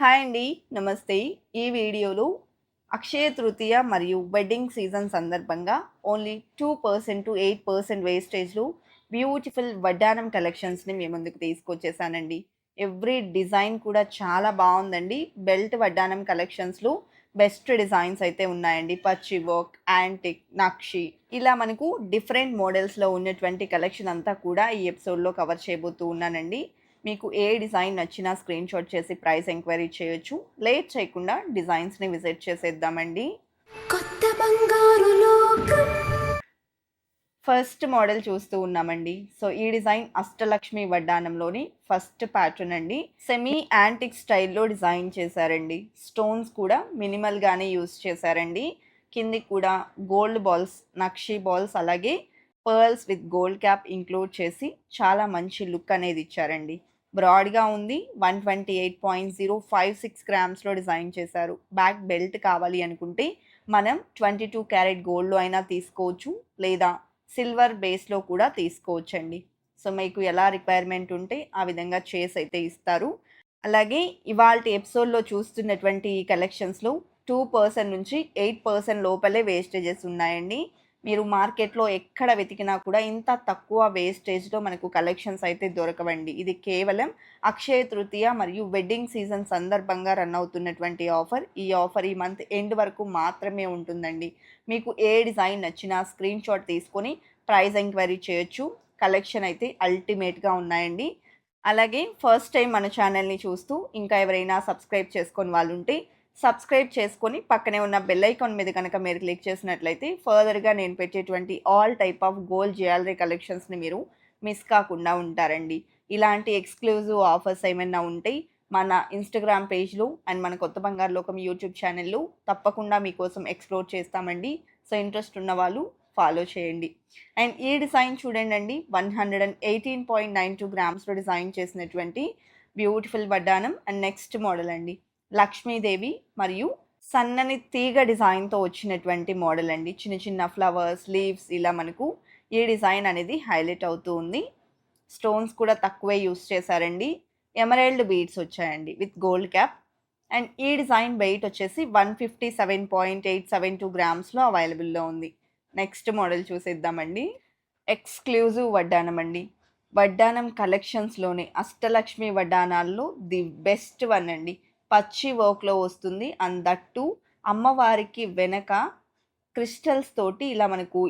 Hi అండి. నమస్తే. ఈ వీడియోలో అక్షయ తృతీయ మరియు వెడ్డింగ్ సీజన్ సందర్భంగా only two percent to eight percent వేస్టేజ్లో beautiful వడ్డానం కలెక్షన్స్ని మీ ముందుకు తీసుకొచ్చేసానండి. ఎవ్రీ డిజైన్ కూడా చాలా బాగుందండి. బెల్ట్ వడ్డానం కలెక్షన్స్లో బెస్ట్ డిజైన్స్ అయితే ఉన్నాయండి. పచ్చి వర్క్ యాంటిక్ నక్షి ఇలా మనకు డిఫరెంట్ మోడల్స్లో ఉన్నటువంటి కలెక్షన్ అంతా కూడా ఈ ఎపిసోడ్లో కవర్ చేయబోతూ ఉన్నానండి. మీకు ఏ డిజైన్ నచ్చినా స్క్రీన్ షాట్ చేసి ప్రైస్ ఎంక్వైరీ చేయొచ్చు. లేట్ చేయకుండా డిజైన్స్ని విజిట్ చేసేద్దామండి. కొత్త బంగారు లోకం. ఫస్ట్ మోడల్ చూస్తూ ఉన్నామండి. సో ఈ డిజైన్ అష్టలక్ష్మి వడ్డానంలోని ఫస్ట్ ప్యాటర్న్ అండి. సెమీ యాంటిక్ స్టైల్లో డిజైన్ చేశారండి. స్టోన్స్ కూడా మినిమల్గానే యూస్ చేశారండి. కింది కూడా గోల్డ్ బాల్స్ నక్షి బాల్స్ అలాగే pearls with gold cap include చేసి చాలా మంచి లుక్ అనేది ఇచ్చారండి. బ్రాడ్గా ఉంది. One twenty eight point zero five six గ్రామ్స్లో design చేశారు. బ్యాక్ బెల్ట్ కావాలి అనుకుంటే మనం ట్వంటీ టూ క్యారెట్ గోల్డ్లో అయినా తీసుకోవచ్చు లేదా సిల్వర్ బేస్లో కూడా తీసుకోవచ్చండి. సో మీకు ఎలా రిక్వైర్మెంట్ ఉంటే ఆ విధంగా చేసి అయితే ఇస్తారు. అలాగే ఇవాళ ఎపిసోడ్లో చూస్తున్నటువంటి ఈ కలెక్షన్స్లో టూ పర్సెంట్ నుంచి ఎయిట్ పర్సెంట్ లోపలే వేస్టేజెస్ ఉన్నాయండి. మీరు మార్కెట్లో ఎక్కడ వెతికినా కూడా ఇంత తక్కువ వేస్టేజ్లో మనకు కలెక్షన్స్ అయితే దొరకవండి. ఇది కేవలం అక్షయ తృతీయ మరియు వెడ్డింగ్ సీజన్ సందర్భంగా రన్ అవుతున్నటువంటి ఆఫర్ ఈ ఆఫర్ ఈ మంత్ ఎండ్ వరకు మాత్రమే ఉంటుందండి. మీకు ఏ డిజైన్ నచ్చినా స్క్రీన్ షాట్ తీసుకొని ప్రైస్ ఎంక్వైరీ చేయొచ్చు. కలెక్షన్ అయితే అల్టిమేట్గా ఉన్నాయండి. అలాగే ఫస్ట్ టైం మన ఛానల్ని చూస్తూ ఇంకా ఎవరైనా సబ్స్క్రైబ్ చేసుకొని వాళ్ళు ఉంటే సబ్స్క్రైబ్ చేసుకొని పక్కనే ఉన్న బెల్ ఐకాన్ మీద కనుక మీరు క్లిక్ చేసినట్లయితే ఫర్దర్గా నేను పెట్టేటువంటి all type of gold jewellery కలెక్షన్స్ని మీరు మిస్ కాకుండా ఉంటారండి. ఇలాంటి ఎక్స్క్లూజివ్ ఆఫర్స్ ఏమైనా ఉంటే మన ఇన్స్టాగ్రామ్ పేజ్లో అండ్ మన కొత్త బంగారు లోకం యూట్యూబ్ ఛానల్లో తప్పకుండా మీకోసం ఎక్స్ప్లోర్ చేస్తామండి. సో ఇంట్రెస్ట్ ఉన్న వాళ్ళు ఫాలో చేయండి. అండ్ ఈ డిజైన్ చూడండి అండి one hundred and eighteen point nine two గ్రామ్స్లో design చేసినటువంటి బ్యూటిఫుల్ వడ్డానం అండ్ నెక్స్ట్ మోడల్ అండి. లక్ష్మీదేవి మరియు సన్నని తీగ డిజైన్తో వచ్చినటువంటి మోడల్ అండి. చిన్న చిన్న ఫ్లవర్స్ లీవ్స్ ఇలా మనకు ఈ డిజైన్ అనేది హైలైట్ అవుతూ ఉంది. స్టోన్స్ కూడా తక్కువే యూస్ చేశారండి. ఎమరైల్డ్ బీడ్స్ వచ్చాయండి విత్ గోల్డ్ క్యాప్. అండ్ ఈ డిజైన్ వెయిట్ వచ్చేసి one fifty seven point eight seven two గ్రామ్స్లో అవైలబుల్లో ఉంది. నెక్స్ట్ మోడల్ చూసేద్దామండి. ఎక్స్క్లూజివ్ వడ్డానం అండి. వడ్డానం కలెక్షన్స్లోనే అష్టలక్ష్మి వడ్డానాల్లో ది బెస్ట్ వన్ అండి. పచ్చి వర్క్లో వస్తుంది. అండ్ దట్టు అమ్మవారికి వెనక క్రిస్టల్స్ తోటి ఇలా మనకు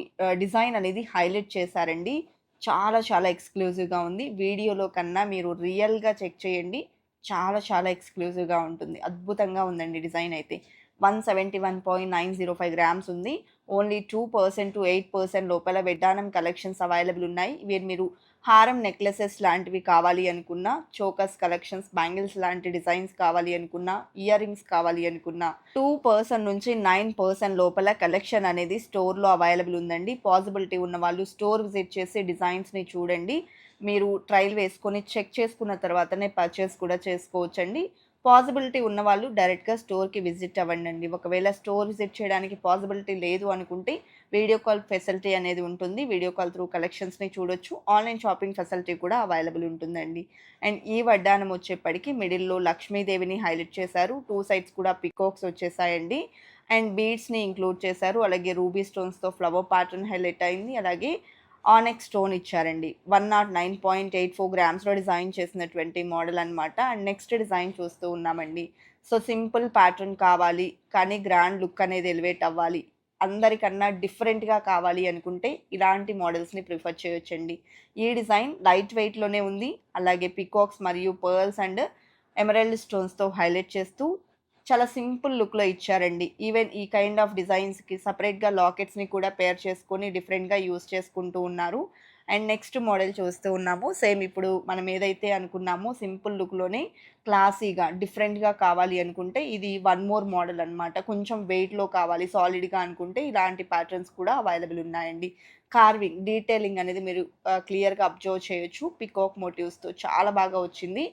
డిజైన్ అనేది హైలైట్ చేశారండి. చాలా చాలా ఎక్స్క్లూజివ్గా ఉంది. వీడియోలో కన్నా మీరు రియల్గా చెక్ చేయండి. చాలా చాలా ఎక్స్క్లూజివ్గా ఉంటుంది. అద్భుతంగా ఉందండి డిజైన్ అయితే. One seventy one point nine zero five grams ఉంది. Only two percent to eight percent లోపల వెడ్డానం కలెక్షన్స్ అవైలబుల్ ఉన్నాయి. వీరు మీరు హారం నెక్లెసెస్ లాంటివి కావాలి అనుకున్నా చోకస్ కలెక్షన్స్ బ్యాంగిల్స్ లాంటి డిజైన్స్ కావాలి అనుకున్నా ఇయర్ రింగ్స్ కావాలి అనుకున్నా టూ పర్సెంట్ నుంచి నైన్ పర్సెంట్ లోపల కలెక్షన్ అనేది స్టోర్లో అవైలబుల్ ఉందండి. పాసిబిలిటీ ఉన్న వాళ్ళు స్టోర్ విజిట్ చేసి డిజైన్స్ని చూడండి. మీరు ట్రయల్ వేసుకొని చెక్ చేసుకున్న తర్వాతనే పర్చేస్ కూడా చేసుకోవచ్చండి. పాసిబిలిటీ ఉన్న వాళ్ళు డైరెక్ట్గా స్టోర్కి విజిట్ అవ్వండి ఒకవేళ స్టోర్ విజిట్ చేయడానికి పాసిబిలిటీ లేదు అనుకుంటే వీడియో కాల్ ఫెసిలిటీ అనేది ఉంటుంది. వీడియో కాల్ త్రూ కలెక్షన్స్ని చూడొచ్చు. ఆన్లైన్ షాపింగ్ ఫెసిలిటీ కూడా అవైలబుల్ ఉంటుందండి. అండ్ ఈ వడ్డానం వచ్చేప్పటికి మిడిల్లో లక్ష్మీదేవిని హైలైట్ చేశారు. టూ సైడ్స్ కూడా పికోక్స్ వచ్చేసాయండి. అండ్ బీడ్స్ని ఇంక్లూడ్ చేశారు. అలాగే రూబీ స్టోన్స్తో ఫ్లవర్ ప్యాటర్న్ హైలైట్ అయింది. అలాగే ఆనెక్ స్టోన్ ఇచ్చారండి. One nought nine point eight four గ్రామ్స్లో design చేసినటువంటి మోడల్ అనమాట అండ్ నెక్స్ట్ డిజైన్ చూస్తూ ఉన్నామండి. సో సింపుల్ ప్యాటర్న్ కావాలి కానీ గ్రాండ్ లుక్ అనేది ఎలివేట్ అవ్వాలి. అందరికన్నా డిఫరెంట్గా కావాలి అనుకుంటే ఇలాంటి మోడల్స్ని ప్రిఫర్ చేయొచ్చండి. ఈ డిజైన్ లైట్ వెయిట్లోనే ఉంది. అలాగే పికాక్స్ మరియు పర్ల్స్ అండ్ ఎమరల్డ్ స్టోన్స్తో హైలైట్ చేస్తూ చాలా సింపుల్ లుక్లో ఇచ్చారండి. ఈవెన్ ఈ కైండ్ ఆఫ్ డిజైన్స్కి సపరేట్గా లాకెట్స్ని కూడా పేర్ చేసుకొని డిఫరెంట్గా యూస్ చేసుకుంటూ ఉన్నారు. అండ్ నెక్స్ట్ మోడల్ చూస్తూ ఉన్నాము. సేమ్ ఇప్పుడు మనం ఏదైతే అనుకున్నామో సింపుల్ లుక్లోనే క్లాసీగా డిఫరెంట్గా కావాలి అనుకుంటే ఇది వన్ మోర్ మోడల్ అనమాట కొంచెం వెయిట్లో కావాలి సాలిడ్గా అనుకుంటే ఇలాంటి ప్యాటర్న్స్ కూడా అవైలబుల్ ఉన్నాయండి. కార్వింగ్ డీటెయిలింగ్ అనేది మీరు క్లియర్గా అబ్జర్వ్ చేయొచ్చు. పికాక్ మోటివ్స్తో చాలా బాగా వచ్చింది.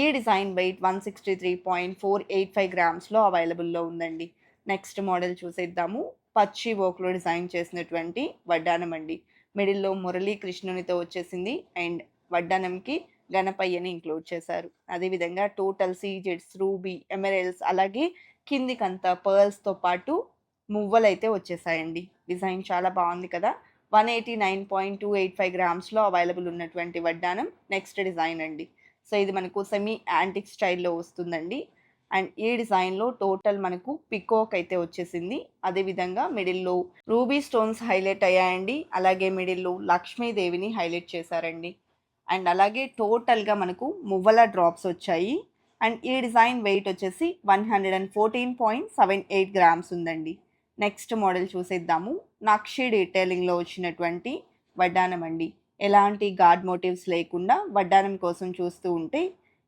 ఈ design weight one sixty three point four eight five గ్రామ్స్లో అవైలబుల్లో ఉందండి. నెక్స్ట్ మోడల్ చూసేద్దాము. పచ్చి వర్క్లో డిజైన్ చేసినటువంటి వడ్డానం అండి. మిడిల్లో మురళీ కృష్ణునితో వచ్చేసింది అండ్ వడ్డానంకి గణపయ్యని ఇంక్లూడ్ చేశారు. అదేవిధంగా టోటల్ సీజెడ్స్ రూబీ ఎమరెల్స్ అలాగే కిందికంతా పర్ల్స్తో పాటు మువ్వలైతే వచ్చేసాయండి. డిజైన్ చాలా బాగుంది కదా. One eighty nine point two eight five గ్రామ్స్లో available ఉన్నటువంటి వడ్డానం నెక్స్ట్ డిజైన్ అండి. సో ఇది మనకు సెమీ యాంటిక్ స్టైల్లో వస్తుందండి. అండ్ ఈ డిజైన్లో టోటల్ మనకు పికోక్ అయితే వచ్చేసింది. అదేవిధంగా మిడిల్లో రూబీ స్టోన్స్ హైలైట్ అయ్యాయండి. అలాగే మిడిల్లో లక్ష్మీదేవిని హైలైట్ చేశారండి. అండ్ అలాగే టోటల్గా మనకు మువ్వల డ్రాప్స్ వచ్చాయి. అండ్ ఈ డిజైన్ వెయిట్ వచ్చేసి one hundred and fourteen point seven eight grams ఉందండి. నెక్స్ట్ మోడల్ చూసేద్దాము. నక్షి డీటెయిలింగ్లో వచ్చినటువంటి వడ్డానం అండి. ఎలాంటి గాడ్ మోటివ్స్ లేకుండా వడ్డానం కోసం చూస్తూ ఉంటే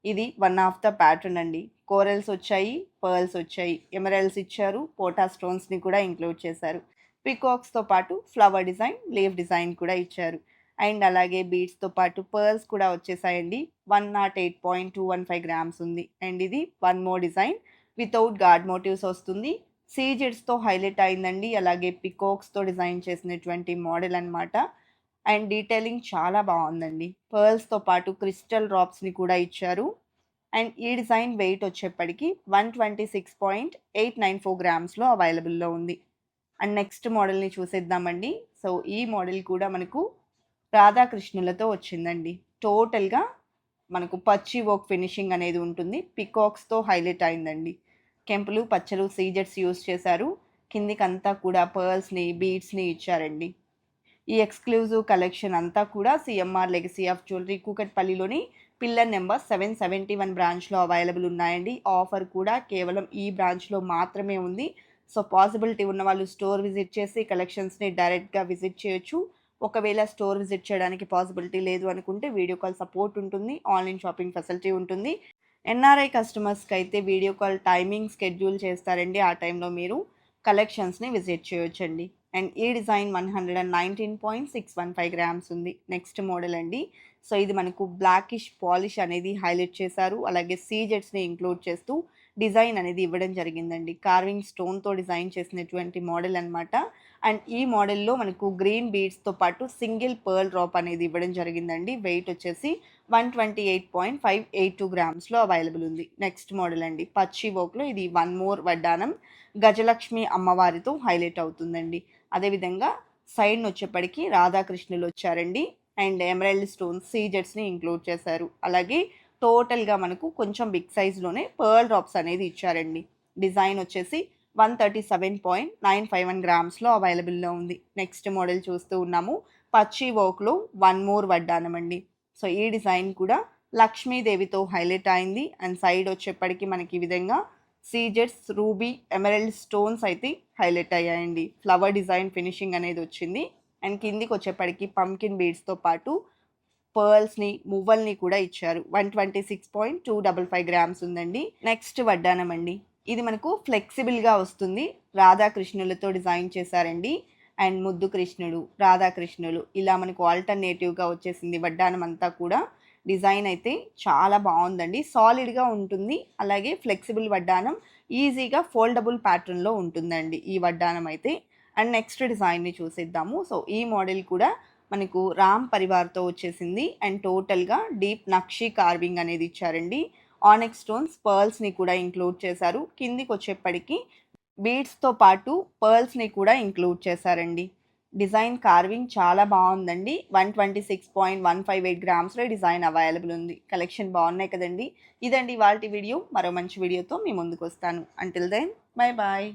ఇది వన్ ఆఫ్ ద ప్యాటర్న్ అండి. కోరల్స్ వచ్చాయి పర్ల్స్ వచ్చాయి. ఎమరల్స్ ఇచ్చారు పోటా స్టోన్స్ని కూడా ఇంక్లూడ్ చేశారు. పికాక్స్తో పాటు ఫ్లవర్ డిజైన్ లీవ్ డిజైన్ కూడా ఇచ్చారు. అండ్ అలాగే బీడ్స్తో పాటు పర్ల్స్ కూడా వచ్చేసాయండి. One nought eight point two one five grams ఉంది. అండ్ ఇది one more design. Without god motifs వస్తుంది. సీజెడ్స్తో హైలైట్ అయిందండి. అలాగే పికోక్స్తో డిజైన్ చేసినటువంటి మోడల్ అన్నమాట. అండ్ డీటెయిలింగ్ చాలా బాగుందండి. పర్ల్స్తో పాటు క్రిస్టల్ డ్రాప్స్ని కూడా ఇచ్చారు. అండ్ ఈ డిజైన్ వెయిట్ వచ్చేప్పటికి one twenty six point eight nine four గ్రామ్స్లో అవైలబుల్లో ఉంది. అండ్ నెక్స్ట్ మోడల్ని చూసేద్దామండి. సో ఈ మోడల్ కూడా మనకు రాధాకృష్ణులతో వచ్చిందండి. టోటల్గా మనకు పచ్చి వర్క్ ఫినిషింగ్ అనేది ఉంటుంది. పికాక్స్తో హైలైట్ అయిందండి. కెంపులు పచ్చలు సీజెట్స్ యూస్ చేశారు. కిందికంతా కూడా పర్ల్స్ని బీడ్స్ని ఇచ్చారండి. ఈ ఎక్స్క్లూజివ్ కలెక్షన్ అంతా కూడా CMR legacy of jewellery కూకట్పల్లిలోని pillar number seven seventy one బ్రాంచ్లో అవైలబుల్ ఉన్నాయండి. ఆఫర్ కూడా కేవలం ఈ బ్రాంచ్లో మాత్రమే ఉంది. సో పాసిబిలిటీ ఉన్న వాళ్ళు స్టోర్ విజిట్ చేసి కలెక్షన్స్ని డైరెక్ట్గా విజిట్ చేయొచ్చు. ఒకవేళ స్టోర్ విజిట్ చేయడానికి పాసిబిలిటీ లేదు అనుకుంటే వీడియో కాల్ సపోర్ట్ ఉంటుంది. ఆన్లైన్ షాపింగ్ ఫెసిలిటీ ఉంటుంది. ఎన్ఆర్ఐ కస్టమర్స్కి అయితే వీడియో కాల్ టైమింగ్ స్కెడ్యూల్ చేస్తారండి. ఆ టైంలో మీరు కలెక్షన్స్ని విజిట్ చేయొచ్చండి. అండ్ ఈ design one hundred and nineteen point six one five grams ఉంది. నెక్స్ట్ మోడల్ అండి. సో ఇది మనకు బ్లాకిష్ పాలిష్ అనేది హైలైట్ చేశారు. అలాగే సీజెట్స్ని ఇంక్లూడ్ చేస్తూ డిజైన్ అనేది ఇవ్వడం జరిగిందండి. కార్వింగ్ స్టోన్తో డిజైన్ చేసినటువంటి మోడల్ అనమాట అండ్ ఈ మోడల్లో మనకు గ్రీన్ బీడ్స్తో పాటు సింగిల్ పర్ల్ డ్రాప్ అనేది ఇవ్వడం జరిగిందండి. వెయిట్ వచ్చేసి one twenty eight point five eight two గ్రామ్స్లో available ఉంది. నెక్స్ట్ మోడల్ అండి. పచ్చి వోక్లో ఇది వన్ మోర్ వడ్డానం గజలక్ష్మి అమ్మవారితో హైలైట్ అవుతుందండి. అదేవిధంగా సైడ్ వచ్చేప్పటికి రాధాకృష్ణులు వచ్చారండి. అండ్ ఎమరాల్డ్ స్టోన్స్ సీజెట్స్ని ఇంక్లూడ్ చేశారు. అలాగే టోటల్గా మనకు కొంచెం బిగ్ సైజ్లోనే పర్ల్ డ్రాప్స్ అనేది ఇచ్చారండి. డిజైన్ వచ్చేసి one thirty seven point nine five one గ్రామ్స్లో అవైలబుల్లో ఉంది. నెక్స్ట్ మోడల్ చూస్తూ ఉన్నాము. పచ్చి వర్క్లో వన్ మోర్ వడ్డానమండి సో ఈ డిజైన్ కూడా లక్ష్మీదేవితో హైలైట్ అయింది. అండ్ సైడ్ వచ్చేప్పటికి మనకి ఈ విధంగా సీజెట్స్ రూబీ ఎమరల్డ్ స్టోన్స్ అయితే హైలైట్ అయ్యాయండి. ఫ్లవర్ డిజైన్ ఫినిషింగ్ అనేది వచ్చింది. అండ్ కిందికి వచ్చేప్పటికి పంకిన్ బీడ్స్తో పాటు పర్ల్స్ని మువ్వల్ని కూడా ఇచ్చారు. One twenty six point two double five grams ఉందండి. నెక్స్ట్ వడ్డానం అండి. ఇది మనకు ఫ్లెక్సిబుల్గా వస్తుంది. రాధాకృష్ణులతో డిజైన్ చేశారండి. అండ్ ముద్దు కృష్ణుడు రాధాకృష్ణులు ఇలా మనకు ఆల్టర్నేటివ్గా వచ్చేసింది వడ్డానం అంతా కూడా. డిజైన్ అయితే చాలా బాగుందండి. సాలిడ్గా ఉంటుంది. అలాగే ఫ్లెక్సిబుల్ వడ్డానం ఈజీగా ఫోల్డబుల్ ప్యాటర్న్లో ఉంటుందండి ఈ వడ్డానం అయితే. అండ్ నెక్స్ట్ డిజైన్ని చూసేద్దాము. సో ఈ మోడల్ కూడా మనకు రామ్ పరివార్తో వచ్చేసింది. అండ్ టోటల్గా డీప్ నక్షి కార్వింగ్ అనేది ఇచ్చారండి. ఆనెక్ స్టోన్స్ పర్ల్స్ని కూడా ఇంక్లూడ్ చేశారు. కిందికి వచ్చేప్పటికి బీడ్స్తో పాటు పర్ల్స్ని కూడా ఇంక్లూడ్ చేశారండి. డిజైన్ కార్వింగ్ చాలా బాగుందండి. One twenty six point one five eight గ్రామ్స్లో design available ఉంది. కలెక్షన్ బాగున్నాయి కదండి. ఇదండి వాళ్ళ వీడియో. మరో మంచి వీడియోతో మీ ముందుకు వస్తాను అంటిల్ దెన్ బాయ్ బాయ్